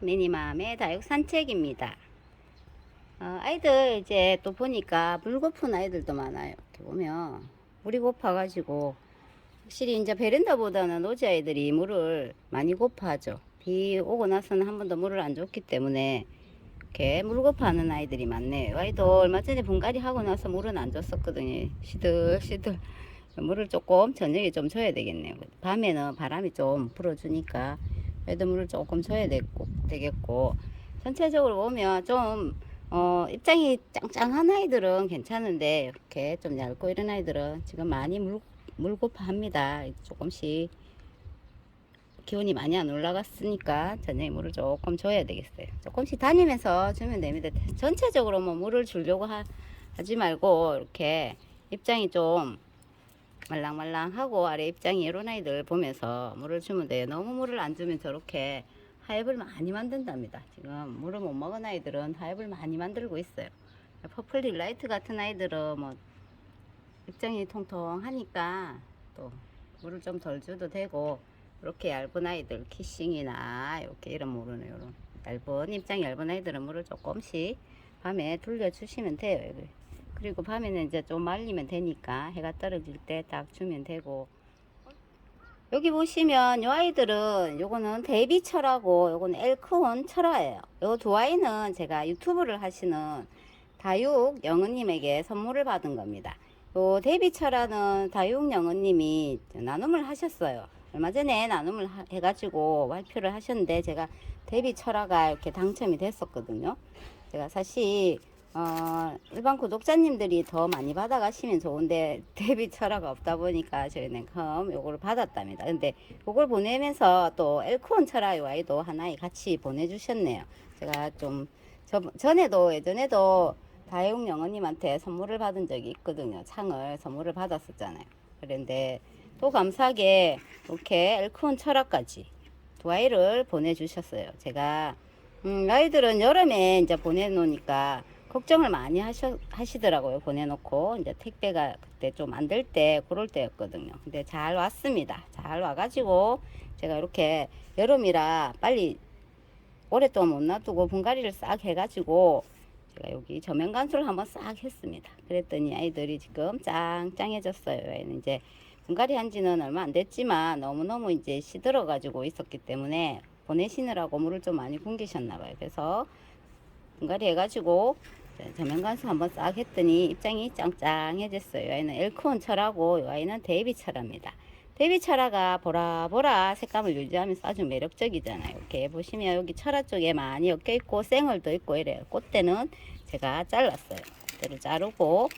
미니맘의 다육 산책입니다. 어, 아이들 이제 또 보니까 물 고픈 아이들도 많아요. 이렇게 보면 물이 고파가지고 확실히 이제 베란다보다는 노지 아이들이 물을 많이 고파하죠. 비 오고 나서는 한 번도 물을 안 줬기 때문에 이렇게 물 고파하는 아이들이 많네요. 아이도 얼마 전에 분갈이 하고 나서 물은 안 줬었거든요. 시들시들 물을 조금 저녁에 좀 줘야 되겠네요. 밤에는 바람이 좀 불어주니까 그래도 물을 조금 줘야 되고, 되겠고 전체적으로 보면 좀 어, 입장이 짱짱한 아이들은 괜찮은데 이렇게 좀 얇고 이런 아이들은 지금 많이 물, 물고파합니다. 조금씩 기온이 많이 안 올라갔으니까 저녁에 물을 조금 줘야 되겠어요. 조금씩 다니면서 주면 됩니다. 전체적으로 뭐 물을 주려고 하, 하지 말고 이렇게 입장이 좀 말랑말랑하고 아래 입장이 이런 아이들 보면서 물을 주면 돼요. 너무 물을 안 주면 저렇게 하엽을 많이 만든답니다. 지금 물을 못 먹은 아이들은 하엽을 많이 만들고 있어요. 퍼플 딜라이트 같은 아이들은 뭐 입장이 통통하니까 또 물을 좀 덜 줘도 되고 이렇게 얇은 아이들 키싱이나 이렇게 이런 물은 이런 얇은 입장이 얇은 아이들은 물을 조금씩 밤에 돌려 주시면 돼요. 그리고 밤에는 이제 좀 말리면 되니까 해가 떨어질 때 딱 주면 되고 여기 보시면 요 아이들은 요거는 데이비철하고 요거는 엘크온 철화예요. 요 두 아이는 제가 유튜브를 하시는 다육 영은님에게 선물을 받은 겁니다. 요 데이비철화는 다육 영은님이 나눔을 하셨어요. 얼마 전에 나눔을 하- 해가지고 발표를 하셨는데 제가 데이비철화가 이렇게 당첨이 됐었거든요. 제가 사실 어, 일반 구독자님들이 더 많이 받아가시면 좋은데 대비 철화가 없다 보니까 저희는 그럼 요거를 받았답니다. 근데 요걸 보내면서 또 엘코온 철화 요 아이도 하나에 같이 보내주셨네요. 제가 좀 저, 전에도 예전에도 다용 영어님한테 선물을 받은 적이 있거든요. 창을 선물을 받았었잖아요. 그런데 또 감사하게 이렇게 엘코온 철화까지 두 아이를 보내주셨어요. 제가 음, 아이들은 여름에 이제 보내놓으니까 걱정을 많이 하셔, 하시더라고요. 보내놓고 이제 택배가 그때 좀 안 될 때 그럴 때였거든요. 근데 잘 왔습니다. 잘 와가지고 제가 이렇게 여름이라 빨리 오랫동안 못 놔두고 분갈이를 싹 해가지고 제가 여기 저면 간수를 한번 싹 했습니다. 그랬더니 아이들이 지금 짱짱해졌어요. 얘는 이제 분갈이 한 지는 얼마 안 됐지만 너무너무 이제 시들어가지고 있었기 때문에 보내시느라고 물을 좀 많이 굶기셨나 봐요. 그래서 분갈이 해가지고 저면 간수 한번 싹 했더니 입장이 짱짱해졌어요. 이 아이는 엘크온 철하고 이 아이는 데이비 철합니다. 데이비 철화가 보라보라 색감을 유지하면서 아주 매력적이잖아요. 이렇게 보시면 여기 철화 쪽에 많이 엮여 있고 생얼도 있고 이래요. 꽃대는 제가 잘랐어요. 꽃대를 자르고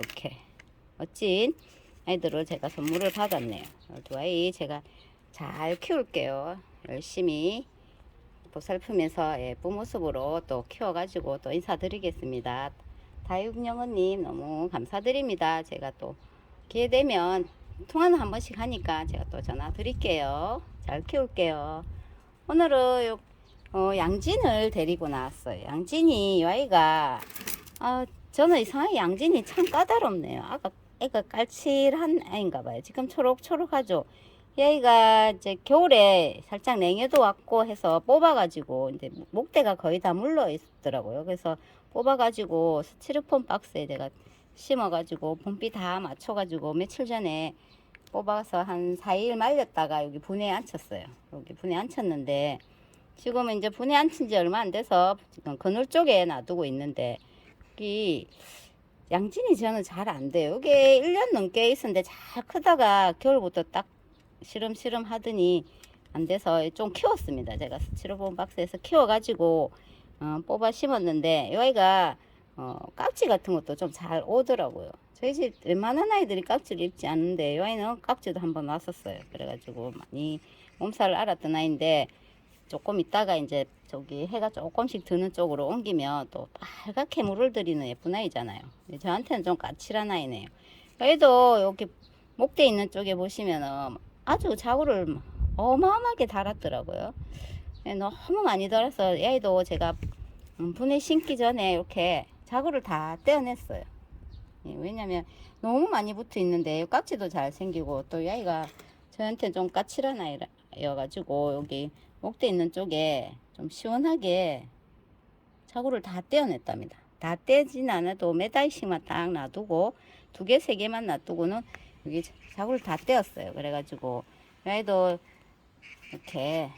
이렇게 멋진 아이들을 제가 선물을 받았네요. 두 아이 제가 잘 키울게요. 열심히 보살피면서 예쁜 모습으로 또 키워가지고 또 인사드리겠습니다. 다육영어님 너무 감사드립니다. 제가 또 기회 되면 통화는 한 번씩 하니까 제가 또 전화 드릴게요. 잘 키울게요. 오늘은 요, 어, 양진을 데리고 나왔어요. 양진이 이 아이가 아, 저는 이상하게 양진이 참 까다롭네요. 아까 애가 깔칠한 아이인가 봐요. 지금 초록초록하죠. 이 아이가 이제 겨울에 살짝 냉해도 왔고 해서 뽑아가지고 이제 목대가 거의 다 물러 있더라고요. 그래서 뽑아가지고 스티로폼 박스에 내가 심어가지고 봄비 다 맞춰가지고 며칠 전에 뽑아서 한 4일 말렸다가 여기 분해에 앉혔어요. 여기 분해에 앉혔는데 지금은 이제 분해에 앉힌 지 얼마 안 돼서 지금 그늘 쪽에 놔두고 있는데 여기 양진이 저는 잘 안 돼요. 여기 1년 넘게 있었는데 잘 크다가 겨울부터 딱 시름시름 하더니 안 돼서 좀 키웠습니다. 제가 스티로폼 박스에서 키워가지고 어, 뽑아 심었는데 이 아이가 어, 깍지 같은 것도 좀 잘 오더라고요. 저희 집 웬만한 아이들이 깍지를 입지 않는데 이 아이는 깍지도 한번 왔었어요. 그래가지고 많이 몸살을 앓았던 아이인데 조금 있다가 이제 저기 해가 조금씩 드는 쪽으로 옮기면 또 빨갛게 물을 들이는 예쁜 아이잖아요. 저한테는 좀 까칠한 아이네요. 얘도 여기 목대 있는 쪽에 보시면은 아주 자구를 어마어마하게 달았더라고요. 예, 너무 많이 달아서 이 아이도 제가 음, 분해 심기 전에 이렇게 자구를 다 떼어냈어요. 예, 왜냐면 너무 많이 붙어 있는데 깍지도 잘 생기고 또이 아이가 저한테 좀 까칠한 아이여가지고 여기 목대 있는 쪽에 좀 시원하게 자구를 다 떼어냈답니다. 다 떼진 않아도 몇 알씩만 딱 놔두고 두 개, 세 개만 놔두고는 여기 자구를 다 떼었어요. 그래가지고 여기도 이렇게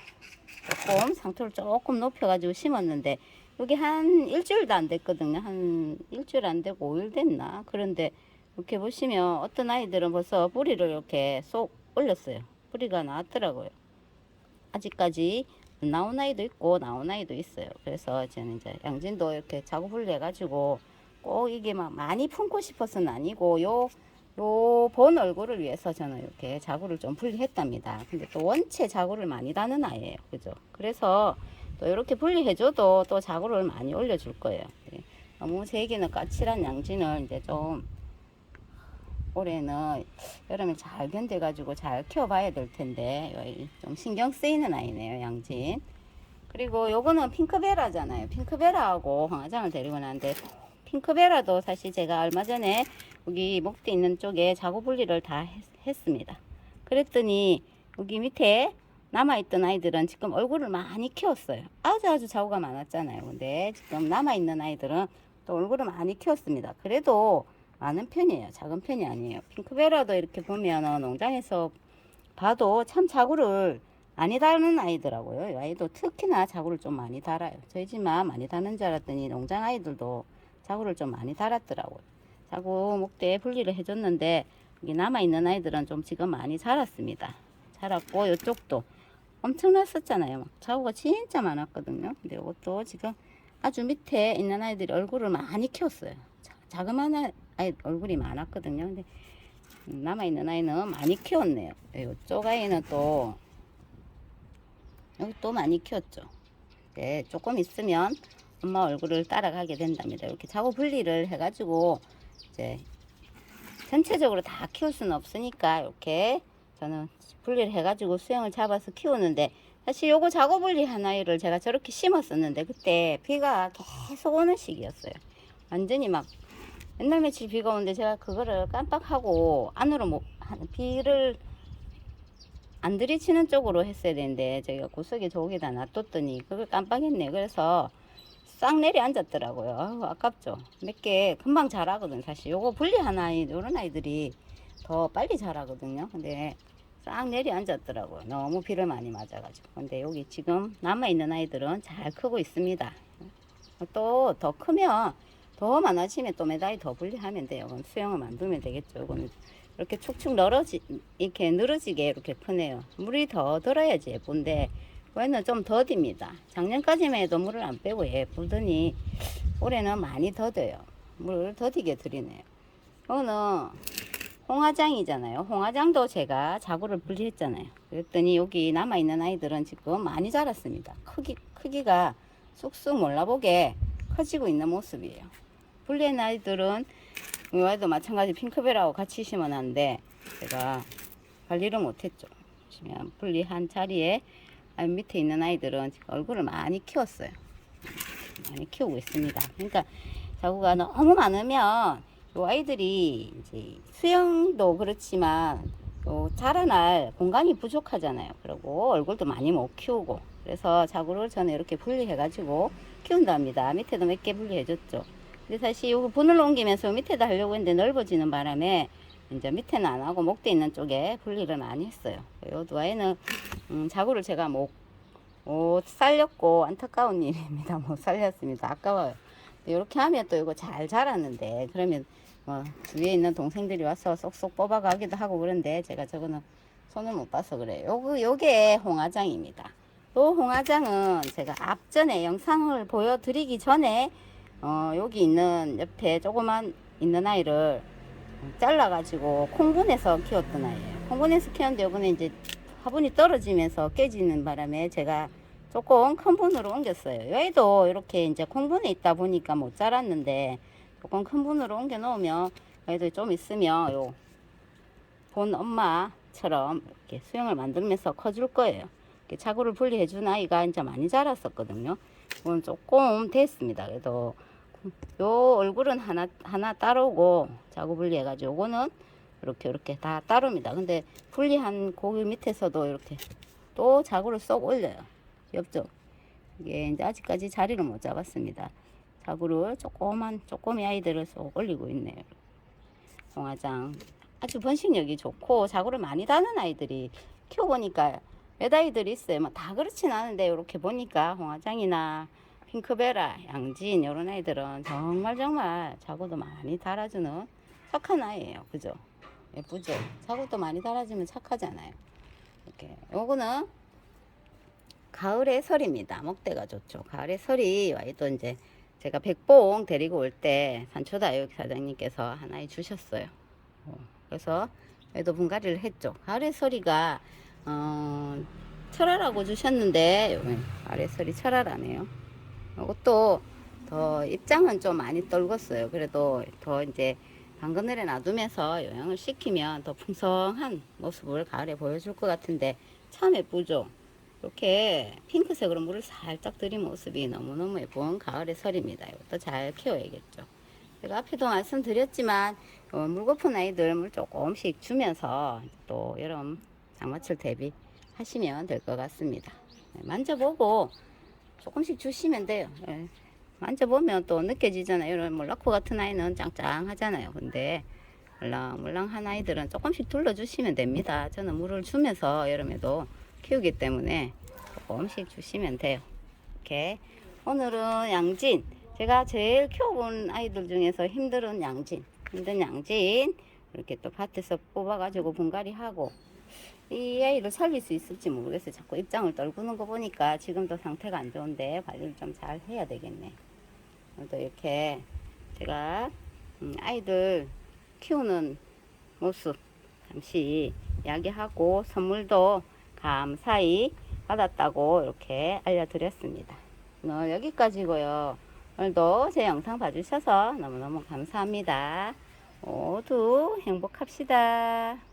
조금 상토를 조금 높여가지고 심었는데 여기 한 일주일도 안 됐거든요. 한 일주일 안 되고 오일 됐나? 그런데 이렇게 보시면 어떤 아이들은 벌써 뿌리를 이렇게 쏙 올렸어요. 뿌리가 나왔더라고요. 아직까지 안 나온 아이도 있고 나온 아이도 있어요. 그래서 저는 이제 양진도 이렇게 작업을 해가지고 꼭 이게 막 많이 품고 싶어서는 아니고 요, 요본 얼굴을 위해서 저는 이렇게 자구를 좀 분리했답니다. 근데 또 원체 자구를 많이 다는 아이예요. 그죠? 그래서 또 이렇게 분리해줘도 또 자구를 많이 올려줄 거예요. 네. 너무 세기는 까칠한 양진을 이제 좀 올해는 여름에 잘 견뎌가지고 잘 키워봐야 될 텐데 좀 신경 쓰이는 아이네요 양진 그리고 요거는 핑크베라잖아요 핑크베라하고 황화장을 데리고 나는데 핑크베라도 사실 제가 얼마 전에 여기 목대 있는 쪽에 자구 분리를 다 했, 습니다 그랬더니 여기 밑에 남아있던 아이들은 지금 얼굴을 많이 키웠어요 아주 아주 자구가 많았잖아요 근데 지금 남아있는 아이들은 또 얼굴을 많이 키웠습니다 그래도 많은 편이에요. 작은 편이 아니에요. 핑크베라도 이렇게 보면 농장에서 봐도 참 자구를 많이 다는 아이더라고요. 이 아이도 특히나 자구를 좀 많이 달아요. 저희 집만 많이 다는 줄 알았더니 농장 아이들도 자구를 좀 많이 달았더라고요. 자구 목대에 분리를 해줬는데 여기 남아있는 아이들은 좀 지금 많이 자랐습니다. 자랐고 이쪽도 엄청났었잖아요. 막 자구가 진짜 많았거든요. 근데 이것도 지금 아주 밑에 있는 아이들이 얼굴을 많이 키웠어요. 자- 자그마한 아이- 얼굴이 많았거든요. 근데 남아있는 아이는 많이 키웠네요. 이쪽 아이는 또 여기 또 많이 키웠죠. 네, 조금 있으면 엄마 얼굴을 따라가게 된답니다. 이렇게 자고 분리를 해가지고 이제 전체적으로 다 키울 수는 없으니까 이렇게 저는 분리를 해가지고 수영을 잡아서 키우는데 사실 요거 작업 분리 하나를 제가 저렇게 심었었는데 그때 비가 계속 오는 시기였어요. 완전히 막 옛날 며칠 비가 오는데 제가 그거를 깜빡하고 안으로 뭐 한- 비를 안 들이치는 쪽으로 했어야 되는데 제가 구석에 저기다 놔뒀더니 그걸 깜빡했네. 그래서 싹 내려 앉았더라고요. 아유, 아깝죠. 몇 개 금방 자라거든 사실. 요거 분리 하나 이런 아이들이 더 빨리 자라거든요. 근데 싹 내려 앉았더라고요. 너무 비를 많이 맞아가지고. 근데 여기 지금 남아있는 아이들은 잘 크고 있습니다. 또 더 크면 더 많아지면 또 매달이 더 분리하면 돼요. 그건 수영을 만들면 되겠죠. 이거는 이렇게 축축 늘어지 이렇게 늘어지게 이렇게 크네요. 물이 더 들어야지 예쁜데 얘는 좀 더딥니다. 작년까지만 해도 물을 안 빼고 예쁘더니 올해는 많이 더뎌요. 물을 더디게 들이네요. 이거는 홍화장이잖아요. 홍화장도 제가 자구를 분리했잖아요. 그랬더니 여기 남아있는 아이들은 지금 많이 자랐습니다. 크기, 크기가 쑥쑥 몰라보게 커지고 있는 모습이에요. 분리한 아이들은 이 아이도 마찬가지 핑크벨하고 같이 심어놨는데 제가 관리를 못했죠. 보시면 분리한 자리에 아, 밑에 있는 아이들은 얼굴을 많이 키웠어요. 많이 키우고 있습니다. 그러니까 자구가 너무 많으면 요 아이들이 이제 수영도 그렇지만 요 자라날 공간이 부족하잖아요. 그리고 얼굴도 많이 못 키우고 그래서 자구를 저는 이렇게 분리해가지고 키운답니다. 밑에도 몇 개 분리해줬죠. 근데 사실 요거 분을 옮기면서 밑에다 하려고 했는데 넓어지는 바람에 이제 밑에는 안 하고 목대 있는 쪽에 분리를 많이 했어요. 요 두 아이는 음, 자구를 제가 못, 못 살렸고 안타까운 일입니다. 못 살렸습니다. 아까워요. 이렇게 하면 또 이거 잘 자랐는데 그러면 뭐 주위에 있는 동생들이 와서 쏙쏙 뽑아가기도 하고 그런데 제가 저거는 손을 못 봐서 그래요. 요거 요게 홍화장입니다. 요 홍화장은 제가 앞전에 영상을 보여드리기 전에 어, 여기 있는 옆에 조그만 있는 아이를 잘라가지고 콩분해서 키웠던 아이예요. 콩분해서 키웠는데 이번에 이제 화분이 떨어지면서 깨지는 바람에 제가 조금 큰 분으로 옮겼어요. 여기도 이렇게 이제 콩분에 있다 보니까 못 자랐는데 조금 큰 분으로 옮겨 놓으면 여기도 좀 있으면 요 본 엄마처럼 이렇게 수영을 만들면서 커줄 거예요. 이렇게 자구를 분리해 준 아이가 이제 많이 자랐었거든요. 이건 조금 됐습니다. 그래도 요 얼굴은 하나 하나 따르고 자구 분리해 가지고 요거는 이렇게 이렇게 다 따릅니다. 근데 분리한 고기 밑에서도 이렇게 또 자구를 쏙 올려요. 옆쪽 이게 이제 아직까지 자리를 못 잡았습니다. 자구를 조그만 조그미 아이들을 쏙 올리고 있네요. 홍화장 아주 번식력이 좋고 자구를 많이 다는 아이들이 키워보니까 몇 아이들이 있어요. 뭐 다 그렇진 않은데 이렇게 보니까 홍화장이나 핑크베라, 양진 이런 아이들은 정말 정말 자구도 많이 달아주는 착한 아이예요. 그죠? 예쁘죠? 자구도 많이 달아주면 착하잖아요. 이렇게 요거는 가을의 설입니다. 먹대가 좋죠. 가을의 설이 와이도 이제 제가 백봉 데리고 올 때 산초다육 사장님께서 하나 주셨어요. 어, 그래서 얘도 분갈이를 했죠. 가을의 설이가 어, 철화라고 주셨는데 가을의 설이 철화라네요. 이것도 더 입장은 좀 많이 떨궜어요. 그래도 더 이제 방그늘에 놔두면서 요양을 시키면 더 풍성한 모습을 가을에 보여줄 것 같은데 참 예쁘죠. 이렇게 핑크색으로 물을 살짝 들인 모습이 너무너무 예쁜 가을의 설입니다. 이것도 잘 키워야겠죠. 제가 앞에도 말씀드렸지만 어, 물고픈 아이들 물 조금씩 주면서 또 여름 장마철 대비하시면 될 것 같습니다. 네, 만져보고 조금씩 주시면 돼요. 예. 만져보면 또 느껴지잖아요. 이런 몰라코 같은 아이는 짱짱하잖아요. 근데 물랑물랑한 아이들은 조금씩 둘러주시면 됩니다. 저는 물을 주면서 여름에도 키우기 때문에 조금씩 주시면 돼요. 이렇게 오늘은 양진 제가 제일 키워본 아이들 중에서 힘든 양진 힘든 양진 이렇게 또 밭에서 뽑아가지고 분갈이 하고 이 아이를 살릴 수 있을지 모르겠어요. 자꾸 입장을 떨구는 거 보니까 지금도 상태가 안 좋은데 관리를 좀 잘 해야 되겠네. 또 이렇게 제가 음, 아이들 키우는 모습 잠시 이야기하고 선물도 감사히 받았다고 이렇게 알려드렸습니다. 오늘 여기까지고요. 오늘도 제 영상 봐주셔서 너무너무 감사합니다. 모두 행복합시다.